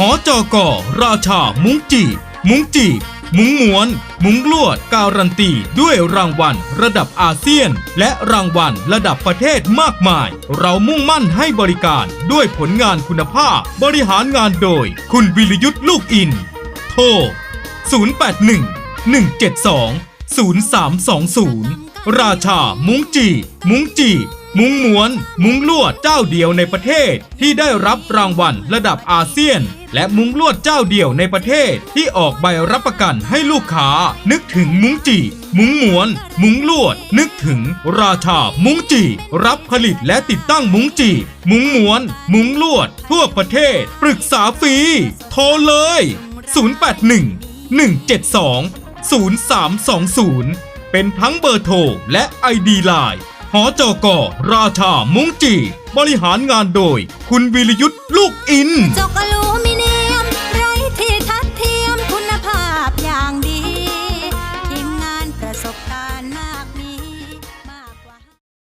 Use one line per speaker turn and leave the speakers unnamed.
หอจอกอราชา มุ้งจีบมุ้งจีบมุ้งม้วน มุ้งลวด การันตี ด้วยรางวัล ระดับอาเซียน และรางวัลระดับประเทศมากมาย เรามุ่งมั่นให้บริการด้วยผลงานคุณภาพ บริหารงานโดย คุณวิรยุทธ์ลูกอิน โทร 081 172 0320 ราชา มุ้งจี มุ้งจี มุ้งมวน มุ้งลวดเจ้าเดียวในประเทศ ที่ได้รับรางวัลระดับอาเซียน และมุ้งลวดเจ้าเดียวในประเทศ ที่ออกใบรับประกันให้ลูกค้า นึกถึงมุ้งจีมุ้งมวน มุ้งลวด นึกถึง ราชามุ้งจีรับผลิตและติดตั้งมุ้งจีมุ้งมวน มุ้งลวด ทั่วประเทศ ปรึกษาฟรีโทรเลย 081 172 0320 เป็นทั้งเบอร์โทรและไอดีไลน์ หอจอกอราชามุ้งจี บริหารงานโดย คุณวิรยุทธ์ลูกอิน
จก